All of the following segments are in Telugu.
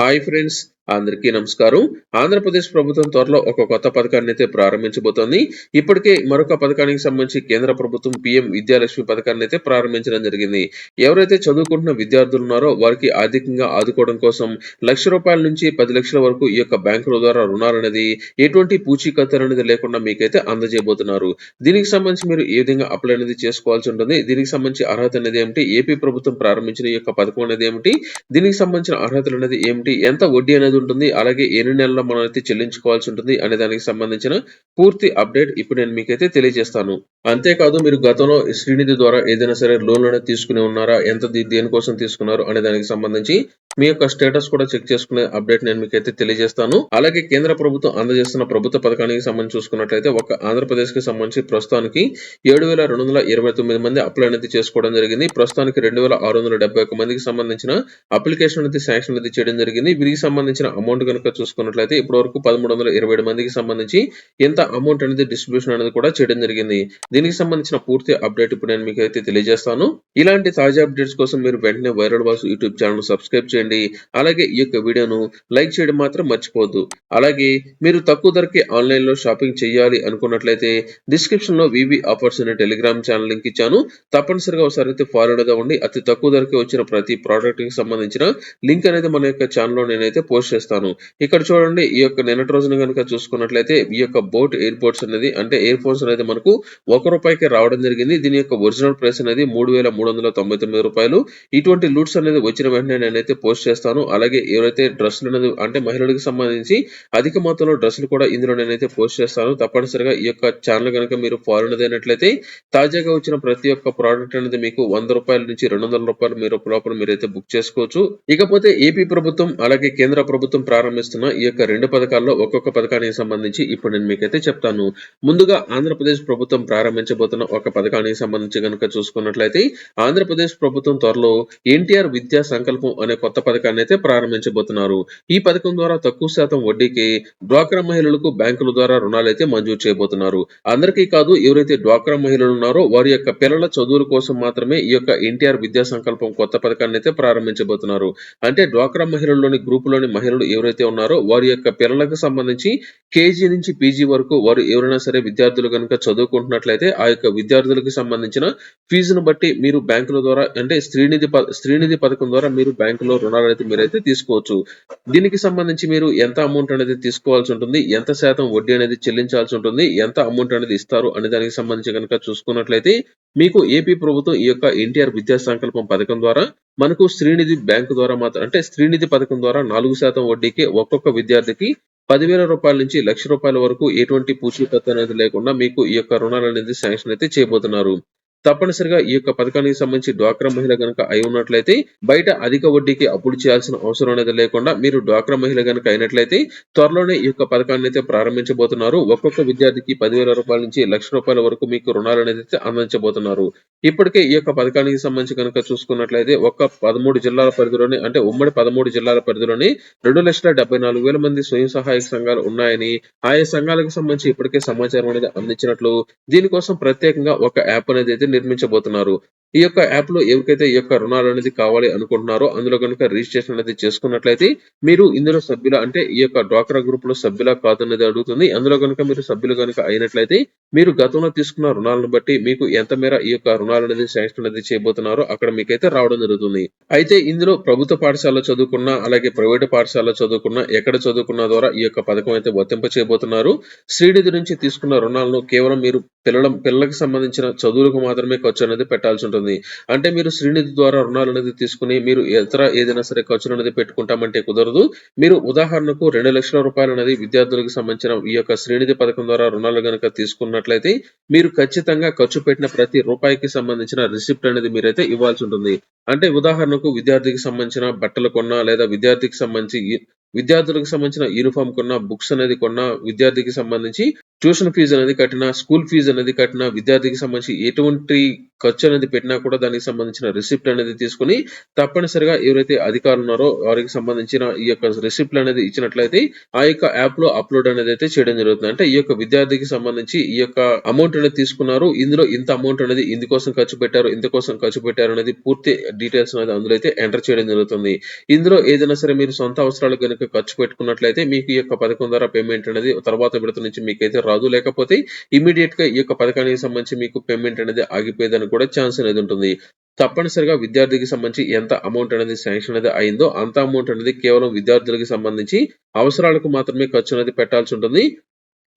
Hi friends, అందరికీ నమస్కారం. ఆంధ్రప్రదేశ్ ప్రభుత్వం త్వరలో ఒక కొత్త పథకాన్ని అయితే ప్రారంభించబోతోంది. ఇప్పటికే మరొక పథకానికి సంబంధించి కేంద్ర ప్రభుత్వం పీఎం విద్యాలక్ష్మి పథకాన్ని అయితే ప్రారంభించడం జరిగింది. ఎవరైతే చదువుకుంటున్న విద్యార్థులు ఉన్నారో వారికి ఆర్థికంగా ఆదుకోవడం కోసం లక్ష రూపాయల నుంచి పది లక్షల వరకు ఈ యొక్క బ్యాంకుల ద్వారా రుణాలు అనేది ఎటువంటి పూచీకత్తు అనేది లేకుండా మీకైతే అందజేయబోతున్నారు. దీనికి సంబంధించి మీరు ఏ విధంగా అప్లై అనేది చేసుకోవాల్సి ఉంటుంది? దీనికి సంబంధించి అర్హత అనేది ఏమిటి? ఏపీ ప్రభుత్వం ప్రారంభించిన ఈ యొక్క పథకం అనేది ఏమిటి? దీనికి సంబంధించిన అర్హతలు అనేది ఏమిటి? ఎంత వడ్డీ అనేది ఉంటుంది. అలాగే ఎన్ని నెలల్లో మనం అయితే చెల్లించుకోవాల్సి ఉంటుంది అనే దానికి సంబంధించిన పూర్తి అప్డేట్ ఇప్పుడు నేను మీకైతే తెలియజేస్తాను. అంతేకాదు మీరు గతంలో శ్రీనిధి ద్వారా ఏదైనా సరే లోన్ అనేది తీసుకుని ఉన్నారా? ఎంత దేనికోసం తీసుకున్నారు? అనే దానికి సంబంధించి మీ యొక్క స్టేటస్ కూడా చెక్ చేసుకునే అప్డేట్ నేను మీకైతే తెలియజేస్తాను. అలాగే కేంద్ర ప్రభుత్వం అందజేస్తున్న ప్రభుత్వ పథకానికి సంబంధించి చూసుకున్నట్లయితే ఒక ఆంధ్రప్రదేశ్కి సంబంధించి ప్రస్తుతానికి ఏడు వేల రెండు వందల ఇరవై తొమ్మిది మంది అప్లై అనేది చేసుకోవడం జరిగింది. ప్రస్తుతానికి రెండు వేల ఆరు వందల డెబ్బై ఒక మందికి సంబంధించిన అప్లికేషన్ అనేది శాంక్షన్ అనేది చేయడం జరిగింది. వీరికి సంబంధించిన అమౌంట్ కనుక చూసుకున్నట్లయితే ఇప్పటి వరకు పదమూడు వందల ఇరవై ఏడు మందికి సంబంధించి ఎంత అమౌంట్ అనేది డిస్ట్రిబ్యూషన్ అనేది కూడా చేయడం జరిగింది. దీనికి సంబంధించిన పూర్తి అప్డేట్ ఇప్పుడు నేను మీకు అయితే తెలియజేస్తాను. ఇలాంటి తాజా అప్డేట్స్ కోసం మీరు వెంటనే viral boss YouTube channel subscribe చేయండి. అలాగే ఈ యొక్క వీడియోను లైక్ చేయడం మాత్రం మర్చిపోవద్దు. అలాగే మీరు తక్కువ ధరకి ఆన్లైన్లో షాపింగ్ చేయాలి అనుకున్నట్లయితే డిస్క్రిప్షన్లో వివి ఆఫర్స్ అనే టెలిగ్రామ్ ఛానల్ లింక్ ఇచ్చాను. తప్పనిసరిగా ఒకసారి అయితే ఫాలోడ్గా ఉండి అతి తక్కువ ధరకి వచ్చిన ప్రతి ప్రోడక్ట్కి సంబంధించిన లింక్ అనేది మన యొక్క ఛానల్లో నేనైతే పోస్ట్ చేస్తాను. ఇక్కడ చూడండి ఈ యొక్క నిన్నటి రోజున కనుక చూసుకున్నట్లయితే ఈ యొక్క బోట్ ఎయిర్పోర్ట్స్ అనేది అంటే ఎయిర్ ఫోన్స్ అనేది మనకు ఒక రూపాయికి రావడం జరిగింది. దీని యొక్క ఒరిజినల్ ప్రైస్ అనేది మూడు వేల మూడు వందల తొంభై తొమ్మిది రూపాయలు. ఇటువంటి లూట్స్ అనేది వచ్చిన వెంటనే నేనైతే పోస్ట్ పోస్ట్ చేస్తాను. అలాగే ఎవరైతే డ్రెస్సులు అనేది అంటే మహిళలకు సంబంధించి అధిక మొత్తంలో డ్రెస్సులు కూడా ఇందులో నేనైతే పోస్ట్ చేస్తాను. తప్పనిసరిగా ఈ యొక్క ఛానల్ కనుక మీరు ఫాలో అయినట్లయితే తాజాగా వచ్చిన ప్రతి ఒక్క ప్రోడక్ట్ అనేది మీకు వంద రూపాయల నుంచి రెండు వందల రూపాయలు మీరు లోపల మీరైతే బుక్ చేసుకోవచ్చు. ఇకపోతే ఏపీ ప్రభుత్వం అలాగే కేంద్ర ప్రభుత్వం ప్రారంభిస్తున్న ఈ యొక్క రెండు పథకాల్లో ఒక్కొక్క పథకానికి సంబంధించి ఇప్పుడు నేను మీకైతే చెప్తాను. ముందుగా ఆంధ్రప్రదేశ్ ప్రభుత్వం ప్రారంభించబోతున్న ఒక పథకానికి సంబంధించి కనుక చూసుకున్నట్లయితే ఆంధ్రప్రదేశ్ ప్రభుత్వం త్వరలో ఎన్టీఆర్ విద్యా సంకల్పం అనే కొత్త పథకాన్ని అయితే ప్రారంభించబోతున్నారు. ఈ పథకం ద్వారా తక్కువ శాతం వడ్డీకి డ్వాక్రా మహిళలకు బ్యాంకుల ద్వారా రుణాలు అయితే మంజూరు చేయబోతున్నారు. అందరికీ కాదు ఎవరైతే డ్వాక్రా మహిళలు ఉన్నారో వారి యొక్క పిల్లల చదువుల కోసం మాత్రమే ఈ యొక్క ఎన్టీఆర్ విద్యా సంకల్పం కొత్త పథకాన్ని అయితే ప్రారంభించబోతున్నారు. అంటే డ్వాక్రా మహిళల్లోని గ్రూపులోని మహిళలు ఎవరైతే ఉన్నారో వారి యొక్క పిల్లలకు సంబంధించి కేజీ నుంచి పీజీ వరకు వారు ఎవరైనా సరే విద్యార్థులు కనుక చదువుకుంటున్నట్లయితే ఆ యొక్క విద్యార్థులకు సంబంధించిన ఫీజును బట్టి మీరు బ్యాంకుల ద్వారా అంటే స్త్రీనిధి స్త్రీనిధి పథకం ద్వారా మీరు బ్యాంకులో రుణాలు అయితే మీరైతే తీసుకోవచ్చు. దీనికి సంబంధించి మీరు ఎంత అమౌంట్ అనేది తీసుకోవాల్సి ఉంటుంది ఎంత శాతం వడ్డీ అనేది చెల్లించాల్సి ఉంటుంది ఎంత అమౌంట్ అనేది ఇస్తారు అనే దానికి సంబంధించి కనుక చూసుకున్నట్లయితే మీకు ఏపీ ప్రభుత్వం ఈ యొక్క ఎన్టీఆర్ విద్యా సంకల్పం పథకం ద్వారా మనకు శ్రీనిధి బ్యాంకు ద్వారా మాత్రం అంటే శ్రీనిధి పథకం ద్వారా నాలుగు శాతం వడ్డీకి ఒక్కొక్క విద్యార్థికి పదివేల రూపాయల నుంచి లక్ష రూపాయల వరకు ఎటువంటి పూచీకత్తు అనేది లేకుండా మీకు ఈ యొక్క రుణాలు అనేది శాంక్షన్ అయితే చేయబోతున్నారు. తప్పనిసరిగా ఈ యొక్క పథకానికి సంబంధించి డ్వాక్రా మహిళ కనుక అయి ఉన్నట్లయితే బయట అధిక వడ్డీకి అప్పులు చేయాల్సిన అవసరం అనేది లేకుండా మీరు డ్వాక్రా మహిళ కనుక అయినట్లయితే త్వరలోనే ఈ యొక్క పథకాన్ని అయితే ప్రారంభించబోతున్నారు. ఒక్కొక్క విద్యార్థికి పదివేల రూపాయల నుంచి లక్ష రూపాయల వరకు మీకు రుణాలు అనేది అయితే అందించబోతున్నారు. ఇప్పటికే ఈ యొక్క పథకానికి సంబంధించి కనుక చూసుకున్నట్లయితే ఒక్క పదమూడు జిల్లాల పరిధిలోనే అంటే ఉమ్మడి పదమూడు జిల్లాల పరిధిలోనే రెండు లక్షల డెబ్బై నాలుగు వేల మంది స్వయం సహాయక సంఘాలు ఉన్నాయని ఆయా సంఘాలకు సంబంధించి ఇప్పటికే సమాచారం అనేది అందించినట్లు. దీనికోసం ప్రత్యేకంగా ఒక యాప్ అనేది అయితే నిర్మించబోతున్నారు. ఈ యొక్క యాప్లో ఎవరికైతే ఈ యొక్క రుణాలు అనేది కావాలి అనుకుంటున్నారో అందులో కనుక రిజిస్ట్రేషన్ అనేది చేసుకున్నట్లయితే మీరు ఇందులో సభ్యుల అంటే ఈ యొక్క డ్వాక్రా గ్రూప్లో సభ్యుల కాదు అనేది అడుగుతుంది. అందులో కనుక మీరు సభ్యులు కనుక అయినట్లయితే మీరు గతంలో తీసుకున్న రుణాలను బట్టి మీకు ఎంత మేర ఈ యొక్క రుణాలు అనేది శాంక్షన్ అనేది చేయబోతున్నారో అక్కడ మీకైతే రావడం జరుగుతుంది. అయితే ఇందులో ప్రభుత్వ పాఠశాలలో చదువుకున్న అలాగే ప్రైవేట్ పాఠశాలలో చదువుకున్న ఎక్కడ చదువుకున్న ద్వారా ఈ యొక్క పథకం అయితే వర్తింప చేయబోతున్నారు. శ్రీనిధి నుంచి తీసుకున్న రుణాలను కేవలం మీరు పిల్లల పిల్లలకు సంబంధించిన చదువులకు మాత్రమే ఖర్చు అనేది పెట్టాల్సి ఉంటుంది. అంటే మీరు శ్రీనిధి ద్వారా రుణాలు అనేది తీసుకుని మీరు ఇతర ఏదైనా సరే ఖర్చులు అనేది పెట్టుకుంటామంటే కుదరదు. మీరు ఉదాహరణకు రెండు లక్షల రూపాయలు అనేది విద్యార్థులకు సంబంధించిన ఈ యొక్క శ్రీనిధి పథకం ద్వారా రుణాలు గనుక తీసుకున్నట్లయితే మీరు ఖచ్చితంగా ఖర్చు పెట్టిన ప్రతి రూపాయికి సంబంధించిన రిసిప్ట్ అనేది మీరైతే ఇవ్వాల్సి ఉంటుంది. అంటే ఉదాహరణకు విద్యార్థికి సంబంధించిన బట్టలు కొన్నా లేదా విద్యార్థికి సంబంధించి విద్యార్థులకు సంబంధించిన యూనిఫామ్ కొన్న బుక్స్ అనేది కొన్నా విద్యార్థికి సంబంధించి ట్యూషన్ ఫీజు అనేది కట్టిన స్కూల్ ఫీజు అనేది కట్టిన విద్యార్థికి సంబంధించి ఎటువంటి ఖర్చు అనేది పెట్టినా కూడా దానికి సంబంధించిన రిసిప్ట్ అనేది తీసుకొని తప్పనిసరిగా ఎవరైతే అధికారులు ఉన్నారో వారికి సంబంధించిన ఈ యొక్క రిసిప్ట్ అనేది ఇచ్చినట్లయితే ఆ యొక్క యాప్లో అప్లోడ్ అనేది అయితే చేయడం జరుగుతుంది. అంటే ఈ యొక్క విద్యార్థికి సంబంధించి ఈ యొక్క అమౌంట్ అనేది తీసుకున్నారు ఇందులో ఇంత అమౌంట్ అనేది ఇందుకోసం ఖర్చు పెట్టారు ఇందుకోసం ఖర్చు పెట్టారు అనేది పూర్తి డీటెయిల్స్ అనేది అందులో అయితే ఎంటర్ చేయడం జరుగుతుంది. ఇందులో ఏదైనా సరే మీరు సొంత అవసరాలు కనుక ఖర్చు పెట్టుకున్నట్లయితే మీకు ఈ యొక్క పథకం ద్వారా పేమెంట్ అనేది తర్వాత విడత నుంచి మీకైతే రాదు. లేకపోతే ఇమీడియట్గా ఈ యొక్క పథకానికి సంబంధించి మీకు పేమెంట్ అనేది ఆగిపోయేదని కూడా ఛాన్స్ అనేది ఉంటుంది. తప్పనిసరిగా విద్యార్థికి సంబంధించి ఎంత అమౌంట్ అనేది శాంక్షన్ అనేది అయిందో అంత అమౌంట్ అనేది కేవలం విద్యార్థులకు సంబంధించి అవసరాలకు మాత్రమే ఖర్చు అనేది పెట్టాల్సి ఉంటుంది.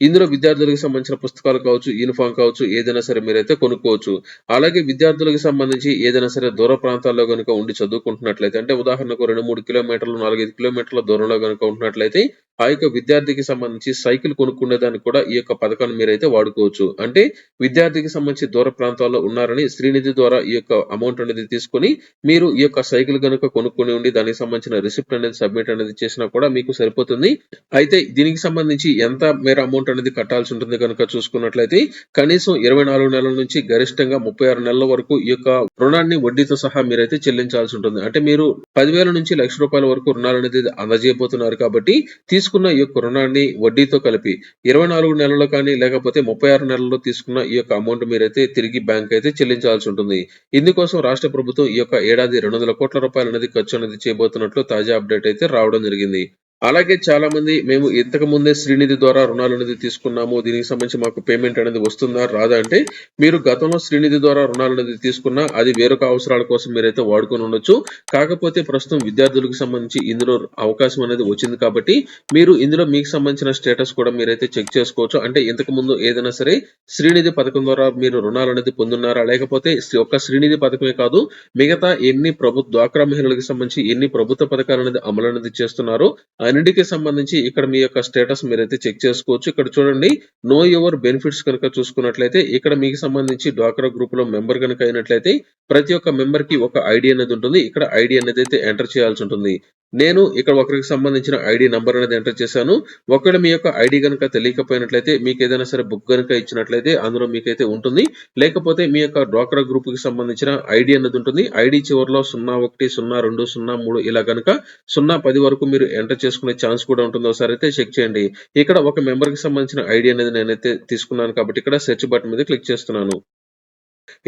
ఇందులో విద్యార్థులకు సంబంధించిన పుస్తకాలు కావచ్చు యూనిఫామ్ కావచ్చు ఏదైనా సరే మీరైతే కొనుక్కోవచ్చు. అలాగే విద్యార్థులకు సంబంధించి ఏదైనా సరే దూర ప్రాంతాల్లో కనుక ఉండి చదువుకుంటున్నట్లయితే అంటే ఉదాహరణకు రెండు మూడు కిలోమీటర్లు నాలుగైదు కిలోమీటర్ల దూరంలో కనుక ఉంటున్నట్లయితే ఆ యొక్క విద్యార్థికి సంబంధించి సైకిల్ కొనుక్కునే దానికి కూడా ఈ యొక్క పథకాన్ని మీరైతే వాడుకోవచ్చు. అంటే విద్యార్థికి సంబంధించి దూర ప్రాంతాల్లో ఉన్నారని శ్రీనిధి ద్వారా ఈ యొక్క అమౌంట్ అనేది తీసుకొని మీరు ఈ యొక్క సైకిల్ కనుక కొనుక్కొని ఉండి దానికి సంబంధించిన రిసిప్ట్ అనేది సబ్మిట్ అనేది చేసినా కూడా మీకు సరిపోతుంది. అయితే దీనికి సంబంధించి ఎంత మేర అమౌంట్ అనేది కట్టాల్సి ఉంటుంది కనుక చూసుకున్నట్లయితే కనీసం ఇరవై నాలుగు నెలల నుంచి గరిష్టంగా ముప్పై ఆరు నెలల వరకు ఈ యొక్క రుణాన్ని వడ్డీతో సహా మీరైతే చెల్లించాల్సి ఉంటుంది. అంటే మీరు పదివేల నుంచి లక్ష రూపాయల వరకు రుణాలు అనేది అందజేయబోతున్నారు కాబట్టి తీసుకున్న ఈ యొక్క రుణాన్ని వడ్డీతో కలిపి ఇరవై నాలుగు నెలల్లో కానీ లేకపోతే ముప్పై ఆరు నెలల్లో తీసుకున్న ఈ యొక్క అమౌంట్ మీరైతే తిరిగి బ్యాంక్ అయితే చెల్లించాల్సి ఉంటుంది. ఇందుకోసం రాష్ట్ర ప్రభుత్వం ఈ యొక్క ఏడాది రెండు వందల కోట్ల రూపాయలు అనేది ఖర్చు అనేది చేయబోతున్నట్లు తాజా అప్డేట్ అయితే రావడం జరిగింది. అలాగే చాలా మంది మేము ఇంతకు ముందే శ్రీనిధి ద్వారా రుణాలు అనేది తీసుకున్నాము దీనికి సంబంధించి మాకు పేమెంట్ అనేది వస్తుందా రాదా అంటే మీరు గతంలో శ్రీనిధి ద్వారా రుణాలు అనేది తీసుకున్నా అది వేరొక అవసరాల కోసం మీరైతే వాడుకొని ఉండొచ్చు. కాకపోతే ప్రస్తుతం విద్యార్థులకు సంబంధించి ఇందులో అవకాశం అనేది వచ్చింది కాబట్టి మీరు ఇందులో మీకు సంబంధించిన స్టేటస్ కూడా మీరైతే చెక్ చేసుకోవచ్చు. అంటే ఇంతకు ముందు ఏదైనా సరే శ్రీనిధి పథకం ద్వారా మీరు రుణాలు అనేది పొందున్నారా లేకపోతే ఒక్క శ్రీనిధి పథకమే కాదు మిగతా ఎన్ని ప్రభుత్వ డ్వాక్రా మహిళలకు సంబంధించి ఎన్ని ప్రభుత్వ పథకాలు అనేది అమలు అనేది చేస్తున్నారో అన్నిటికీ సంబంధించి ఇక్కడ మీ యొక్క స్టేటస్ మీరైతే చెక్ చేసుకోవచ్చు. ఇక్కడ చూడండి నో యువర్ బెనిఫిట్స్ కనుక చూసుకున్నట్లయితే ఇక్కడ మీకు సంబంధించి డ్వాక్రా గ్రూప్లో మెంబర్ కనుక అయినట్లయితే ప్రతి ఒక్క మెంబర్కి ఒక ఐడి అనేది ఉంటుంది. ఇక్కడ ఐడి అనేది అయితే ఎంటర్ చేయాల్సి ఉంటుంది. నేను ఇక్కడ ఒకరికి సంబంధించిన ఐడి నంబర్ అనేది ఎంటర్ చేశాను. ఒకవేళ మీ యొక్క ఐడి కనుక తెలియకపోయినట్లయితే మీకు ఏదైనా సరే బుక్ కనుక ఇచ్చినట్లయితే అందులో మీకైతే ఉంటుంది. లేకపోతే మీ యొక్క డ్వాక్రా గ్రూప్కి సంబంధించిన ఐడి అనేది ఉంటుంది. ఐడి చివరిలో సున్నా ఒకటి సున్నా రెండు సున్నా మూడు ఇలా కనుక సున్నా పది వరకు మీరు ఎంటర్ చేసుకునే ఛాన్స్ కూడా ఉంటుంది. ఒకసారి అయితే చెక్ చేయండి. ఇక్కడ ఒక మెంబర్కి సంబంధించిన ఐడి అనేది నేనైతే తీసుకున్నాను కాబట్టి ఇక్కడ సెర్చ్ బటన్ మీద క్లిక్ చేస్తున్నాను.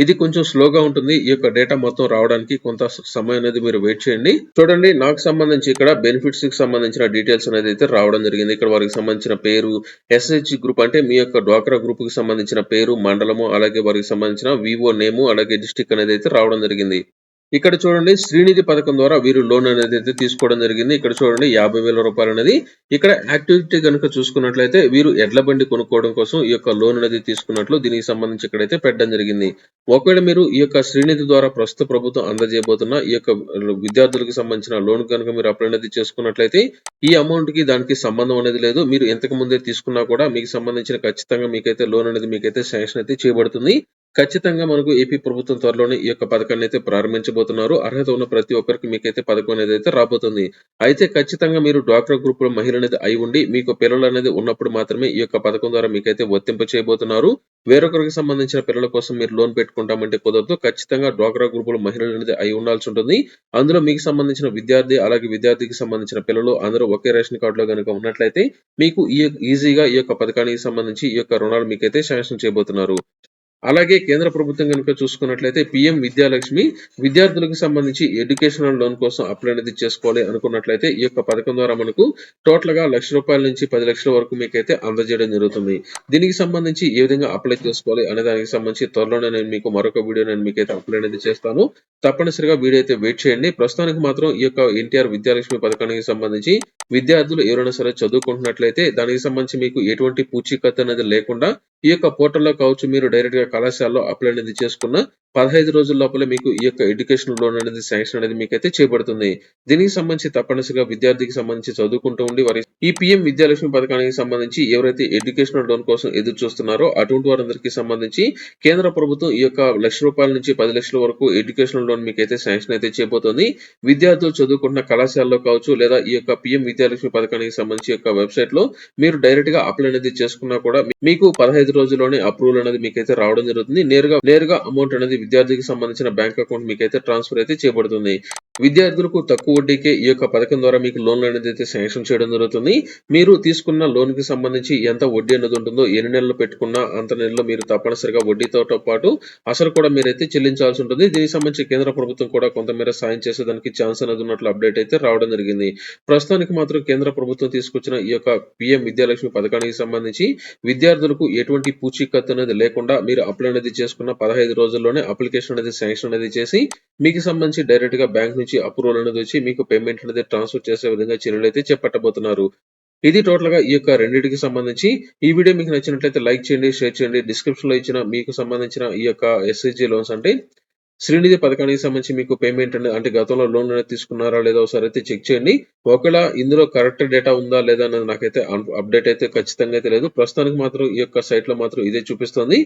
ఇది కొంచెం స్లోగా ఉంటుంది. ఈ యొక్క డేటా మొత్తం రావడానికి కొంత సమయం అనేది మీరు వెయిట్ చేయండి. చూడండి నాకు సంబంధించి ఇక్కడ బెనిఫిట్స్కి సంబంధించిన డీటెయిల్స్ అనేది అయితే రావడం జరిగింది. ఇక్కడ వారికి సంబంధించిన పేరు ఎస్హెచ్ గ్రూప్ అంటే మీ యొక్క డ్వాక్రా గ్రూప్కి సంబంధించిన పేరు మండలము అలాగే వారికి సంబంధించిన వివో నేము అలాగే డిస్టిక్ అనేది అయితే రావడం జరిగింది. ఇక్కడ చూడండి శ్రీనిధి పథకం ద్వారా వీరు లోన్ అనేది అయితే తీసుకోవడం జరిగింది. ఇక్కడ చూడండి యాభై వేల రూపాయలు అనేది. ఇక్కడ యాక్టివిటీ కనుక చూసుకున్నట్లయితే వీరు ఎడ్ల బండి కొనుక్కోవడం కోసం ఈ యొక్క లోన్ అనేది తీసుకున్నట్లు దీనికి సంబంధించి ఇక్కడైతే పెట్టడం జరిగింది. ఒకవేళ మీరు ఈ యొక్క శ్రీనిధి ద్వారా ప్రస్తుత ప్రభుత్వం అందజేయబోతున్న ఈ యొక్క విద్యార్థులకు సంబంధించిన లోన్ కనుక మీరు అప్లై అనేది చేసుకున్నట్లయితే ఈ అమౌంట్కి దానికి సంబంధం అనేది లేదు. మీరు ఇంతకు ముందే తీసుకున్నా కూడా మీకు సంబంధించిన ఖచ్చితంగా మీకైతే లోన్ అనేది మీకైతే శాంక్షన్ అయితే చేయబడుతుంది. ఖచ్చితంగా మనకు ఏపీ ప్రభుత్వం త్వరలోనే ఈ యొక్క పథకాన్ని అయితే ప్రారంభించబోతున్నారు. అర్హత ఉన్న ప్రతి ఒక్కరికి మీకైతే పథకం అనేది అయితే రాబోతుంది. అయితే ఖచ్చితంగా మీరు డ్వాక్రా గ్రూప్లో మహిళ అనేది అయి ఉండి మీకు పిల్లలు అనేది ఉన్నప్పుడు మాత్రమే ఈ యొక్క పథకం ద్వారా మీకైతే వర్తింప చేయబోతున్నారు. వేరొకరికి సంబంధించిన పిల్లల కోసం మీరు లోన్ పెట్టుకుంటామంటే కుదరదు. ఖచ్చితంగా డ్వాక్రా గ్రూప్లో మహిళలు అనేది అయి ఉండాల్సి ఉంటుంది. అందులో మీకు సంబంధించిన విద్యార్థి అలాగే విద్యార్థికి సంబంధించిన పిల్లలు అందరూ ఒకే రేషన్ కార్డులో కనుక ఉన్నట్లయితే మీకు ఈ ఈజీగా ఈ యొక్క పథకానికి సంబంధించి ఈ యొక్క రుణాలు మీకైతే శాంక్షన్ చేయబోతున్నారు. అలాగే కేంద్ర ప్రభుత్వం కనుక చూసుకున్నట్లయితే పిఎం విద్యాలక్ష్మి విద్యార్థులకు సంబంధించి ఎడ్యుకేషనల్ లోన్ కోసం అప్లై అనేది చేసుకోవాలి అనుకున్నట్లయితే ఈ యొక్క పథకం ద్వారా మనకు టోటల్గా లక్ష రూపాయల నుంచి పది లక్షల వరకు మీకైతే అందజేయడం జరుగుతుంది. దీనికి సంబంధించి ఏ విధంగా అప్లై చేసుకోవాలి అనే దానికి సంబంధించి త్వరలోనే నేను మీకు మరొక వీడియో నేను మీకైతే అప్లై అనేది చేస్తాను. తప్పనిసరిగా వీడియో అయితే వెయిట్ చేయండి. ప్రస్తుతానికి మాత్రం ఈ యొక్క ఎన్టీఆర్ విద్యాలక్ష్మి పథకానికి సంబంధించి విద్యార్థులు ఎవరైనా సరే చదువుకుంటున్నట్లయితే దానికి సంబంధించి మీకు ఎటువంటి పూచీకత్తు అనేది లేకుండా ఈ యొక్క పోర్టల్లో కావచ్చు మీరు డైరెక్ట్గా కళాశాలలో అప్లై అనేది చేసుకున్న పదహైదు రోజుల లోపల మీకు ఈ యొక్క ఎడ్యుకేషన్ లోన్ అనేది శాంక్షన్ అనేది మీకైతే చేపడుతుంది. దీనికి సంబంధించి తప్పనిసరిగా విద్యార్థికి సంబంధించి చదువుకుంటూ ఉండి వారి ఈ పిఎం విద్యాలక్ష్మి పథకానికి సంబంధించి ఎవరైతే ఎడ్యుకేషనల్ లోన్ కోసం ఎదురు చూస్తున్నారో అటువంటి వారందరికీ సంబంధించి కేంద్ర ప్రభుత్వం ఈ యొక్క లక్ష రూపాయల నుంచి పది లక్షల వరకు ఎడ్యుకేషనల్ లోన్ మీకైతే శాంక్షన్ అయితే చేయబోతోంది. విద్యార్థులు చదువుకుంటున్న కళాశాలలో కావచ్చు లేదా ఈ యొక్క పిఎం విద్యాలక్ష్మి పథకానికి సంబంధించి యొక్క వెబ్సైట్లో మీరు డైరెక్ట్గా అప్లై అనేది చేసుకున్నా కూడా మీకు పదహైదు రోజుల్లోనే అప్రూవల్ అనేది మీకైతే రావడం జరుగుతుంది. నేరుగా నేరుగా అమౌంట్ అనేది విద్యార్థికి సంబంధించిన బ్యాంక్ అకౌంట్ మీకైతే ట్రాన్స్ఫర్ అయితే చేయబడుతుంది. విద్యార్థులకు తక్కువ వడ్డీకే ఈ యొక్క పథకం ద్వారా మీకు లోన్ అనేది అయితే శాంక్షన్ చేయడం జరుగుతుంది. మీరు తీసుకున్న లోన్కి సంబంధించి ఎంత వడ్డీ అనేది ఉంటుందో ఎన్ని నెలలు పెట్టుకున్నా అంత నెలలో మీరు తప్పనిసరిగా వడ్డీతో పాటు అసలు కూడా మీరైతే చెల్లించాల్సి ఉంటుంది. దీనికి సంబంధించి కేంద్ర ప్రభుత్వం కూడా కొంతమేర సాయం చేసేదానికి ఛాన్స్ అనేది ఉన్నట్లు అప్డేట్ అయితే రావడం జరిగింది. ప్రస్తుతానికి మాత్రం కేంద్ర ప్రభుత్వం తీసుకొచ్చిన ఈ యొక్క పిఎం విద్యాలక్ష్మి పథకానికి సంబంధించి విద్యార్థులకు ఎటువంటి పూచీకత్తు అనేది లేకుండా మీరు అప్లై అనేది చేసుకున్న 15 రోజుల్లోనే అప్లికేషన్ అనేది శాంక్షన్ అనేది చేసి మీకు సంబంధించి డైరెక్ట్‌గా బ్యాంక్ నుంచి అప్రూవల్ అనేది వచ్చి మీకు పేమెంట్ అనేది ట్రాన్స్‌ఫర్ చేసే విధంగా చర్యలైతే చేపట్టబోతున్నారు. ఇది టోటల్గా ఈ యొక్క రెండింటికి సంబంధించి ఈ వీడియో మీకు నచ్చినట్లయితే లైక్ చేయండి, షేర్ చేయండి. డిస్క్రిప్షన్‌లో ఇచ్చిన మీకు సంబంధించిన ఈ యొక్క ఎస్ఎస్జీ లోన్స్ అంటే శ్రీనిధి పథకానికి సంబంధించి మీకు పేమెంట్ అనేది అంటే గతంలో లోన్ అనేది తీసుకున్నారా లేదా ఒకసారి అయితే చెక్ చేయండి. ఒకవేళ ఇందులో కరెక్ట్ డేటా ఉందా లేదా అనేది నాకైతే అప్డేట్ అయితే ఖచ్చితంగా అయితే లేదు. ప్రస్తుతానికి మాత్రం ఈ యొక్క సైట్లో మాత్రం ఇదే చూపిస్తుంది